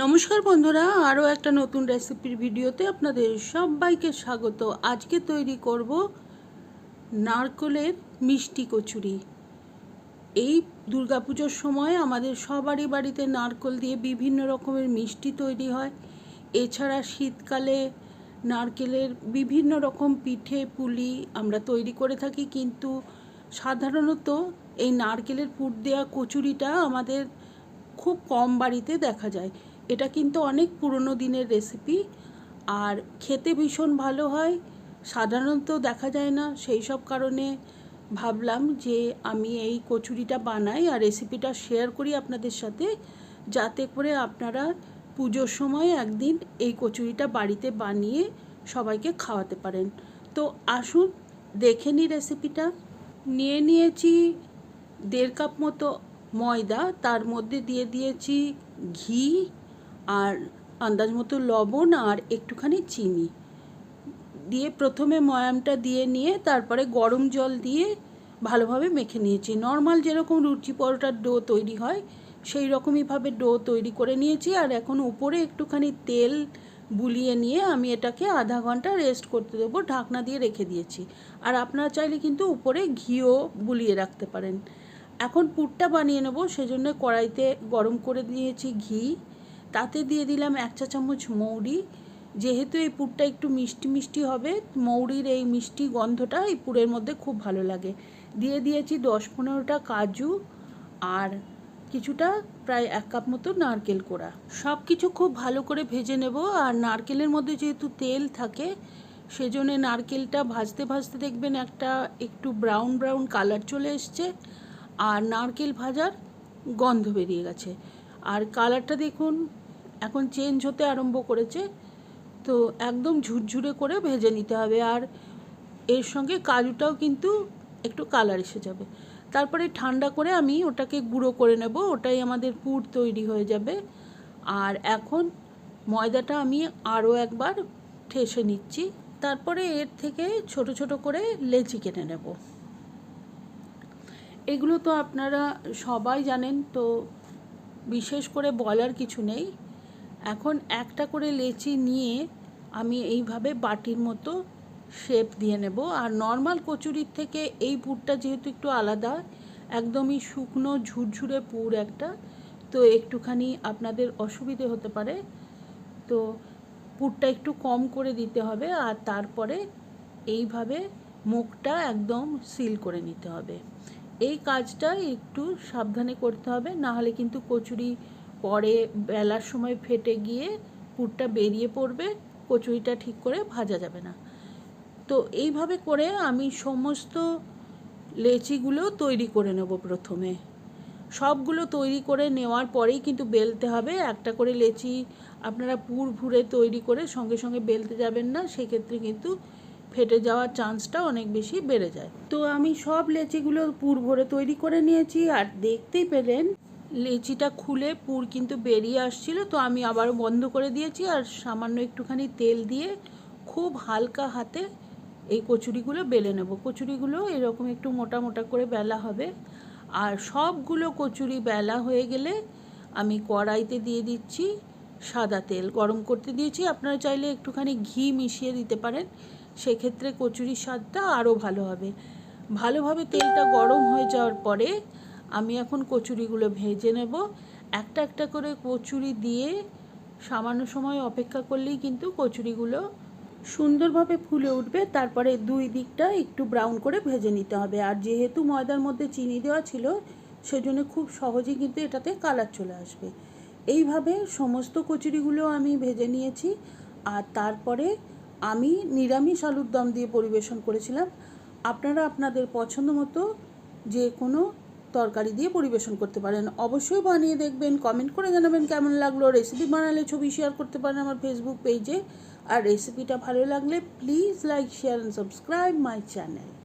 নমস্কার বন্ধুরা, আরও একটা নতুন রেসিপির ভিডিওতে আপনাদের সবাইকে স্বাগত। আজকে তৈরি করব নারকলের মিষ্টি কচুরি। এই দুর্গাপুজোর সময় আমাদের সবারই বাড়িতে নারকল দিয়ে বিভিন্ন রকমের মিষ্টি তৈরি হয়। এছাড়া শীতকালে নারকেলের বিভিন্ন রকম পিঠে, পুলি আমরা তৈরি করে থাকি, কিন্তু সাধারণত এই নারকেলের পুর দেওয়া কচুরিটা আমাদের খুব কম বাড়িতে দেখা যায়। এটা কিন্তু অনেক পুরনো দিনের রেসিপি আর খেতে ভীষণ ভালো হয়। সাধারণত দেখা যায় না, সেই সব কারণে ভাবলাম যে আমি এই কচুরিটা বানাই আর রেসিপিটা শেয়ার করি আপনাদের সাথে, যাতে করে আপনারা পুজোর সময় একদিন এই কচুরিটা বাড়িতে বানিয়ে সবাইকে খাওয়াতে পারেন। তো আসুন, দেখে নিই রেসিপিটা নিয়ে নিয়েছি দেড় কাপ মতো ময়দা, তার মধ্যে দিয়ে দিয়েছি ঘি আর আন্দাজ মতো লবণ আর একটুখানি চিনি। দিয়ে প্রথমে ময়ামটা দিয়ে নিয়ে তারপরে গরম জল দিয়ে ভালোভাবে মেখে নিয়েছি। নর্মাল যেরকম লুচি পরোটার ডো তৈরি হয়, সেই রকমইভাবে ডো তৈরি করে নিয়েছি। আর এখন উপরে একটুখানি তেল বুলিয়ে নিয়ে আমি এটাকে আধা ঘণ্টা রেস্ট করতে দেবো, ঢাকনা দিয়ে রেখে দিয়েছি। আর আপনারা চাইলে কিন্তু উপরে ঘিও বুলিয়ে রাখতে পারেন। এখন পুরটা বানিয়ে নেব, সেজন্য কড়াইতে গরম করে দিয়েছি ঘি। তাতে দিয়ে দিলাম এক চা চামচ মৌরি। যেহেতু এই পুরটা একটু মিষ্টি মিষ্টি হবে, মৌরির এই মিষ্টি গন্ধটা এই পুরের মধ্যে খুব ভালো লাগে। দিয়ে দিয়েছি দশ পনেরোটা কাজু আর কিছুটা প্রায় এক কাপ মতো নারকেল কোড়া। সব কিছু খুব ভালো করে ভেজে নেব আর নারকেলের মধ্যে যেহেতু তেল থাকে, সেজন্য নারকেলটা ভাজতে ভাজতে দেখবেন একটা একটু ব্রাউন ব্রাউন কালার চলে এসছে আর নারকেল ভাজার গন্ধ বেরিয়ে গেছে। আর কালারটা দেখুন এখন চেঞ্জ হতে আরম্ভ করেছে, তো একদম ঝুরঝুরে করে ভেজে নিতে হবে। আর এর সঙ্গে কাজুটাও কিন্তু একটু কালার এসে যাবে। তারপরে ঠান্ডা করে আমি ওটাকে গুঁড়ো করে নেব, ওটাই আমাদের পুর তৈরি হয়ে যাবে। আর এখন ময়দাটা আমি আরও একবার ঠেসে নিচ্ছি। তারপরে এর থেকে ছোট ছোট করে লেচি কেটে নেব। এগুলো তো আপনারা সবাই জানেন, তো বিশেষ করে বলার কিছু নেই। এখন একটা করে লেচি নিয়ে আমি এইভাবে বাটির মতো শেপ দিয়ে নেব। আর নর্মাল কচুরির থেকে এই পুরটা যেহেতু একটু আলাদা, একদমই শুকনো, ঝুরঝুরে পুর একটা, তো একটুখানি আপনাদের অসুবিধে হতে পারে। তো পুরটা একটু কম করে দিতে হবে আর তারপরে এইভাবে মুখটা একদম সিল করে নিতে হবে। এই কাজটা একটু সাবধানে করতে হবে না হলে কিন্তু কচুরি পরে বেলার সময় ফেটে গিয়ে পুরটা বেরিয়ে পড়বে, কচুরিটা ঠিক করে ভাজা যাবে না। তো এইভাবে করে আমি সমস্ত লেচিগুলো তৈরি করে নেব প্রথমে। সবগুলো তৈরি করে নেওয়ার পরেই কিন্তু বেলতে হবে। একটা করে লেচি আপনারা পুর ভুরে তৈরি করে সঙ্গে সঙ্গে বেলতে যাবেন না, সেক্ষেত্রে কিন্তু ফেটে যাওয়ার চান্সটা অনেক বেশি বেড়ে যায়। তো আমি সব লেচিগুলো পুর ভরে তৈরি করে নিয়েছি, আর দেখতেই পেলেন লেচিটা খুলে পুর কিন্তু বেরিয়ে আসছিল, তো আমি আবারও বন্ধ করে দিয়েছি আর সামান্য একটুখানি তেল দিয়ে খুব হালকা হাতে এই কচুরিগুলো বেলে নেব। কচুরিগুলো এরকম একটু মোটা মোটা করে বেলা হবে। আর সবগুলো কচুরি বেলা হয়ে গেলে আমি কড়াইতে দিয়ে দিচ্ছি সাদা তেল। গরম করতে দিয়েছি, আপনারা চাইলে একটুখানি ঘি মিশিয়ে দিতে পারেন, সেক্ষেত্রে কচুরির স্বাদটা আরও ভালো হবে। ভালোভাবে তেলটা গরম হয়ে যাওয়ার পরে আমি এখন কচুরিগুলো ভেজে নেব। একটা একটা করে কচুরি দিয়ে সামান্য সময় অপেক্ষা করলেই কিন্তু কচুরিগুলো সুন্দরভাবে ফুলে উঠবে। তারপরে দুই দিকটা একটু ব্রাউন করে ভেজে নিতে হবে। আর যেহেতু ময়দার মধ্যে চিনি দেওয়া ছিল, সেজন্য খুব সহজেই কিন্তু এটাতে কালার চলে আসবে। এইভাবে সমস্ত কচুরিগুলো আমি ভেজে নিয়েছি। আর তারপরে আমি নিরামিষ আলুর দম দিয়ে পরিবেশন করেছিলাম। আপনারা আপনাদের পছন্দ মতো যে কোনো তরকারি দিয়ে পরিবেশন করতে পারেন। অবশ্যই বানিয়ে দেখবেন কমেন্ট করে জানাবেন কেমন লাগল। রেসিপি বানালে ছবি শেয়ার করতে পারেন আমার ফেসবুক পেজে আর রেসিপিটা ভালো লাগলে please like share and subscribe my channel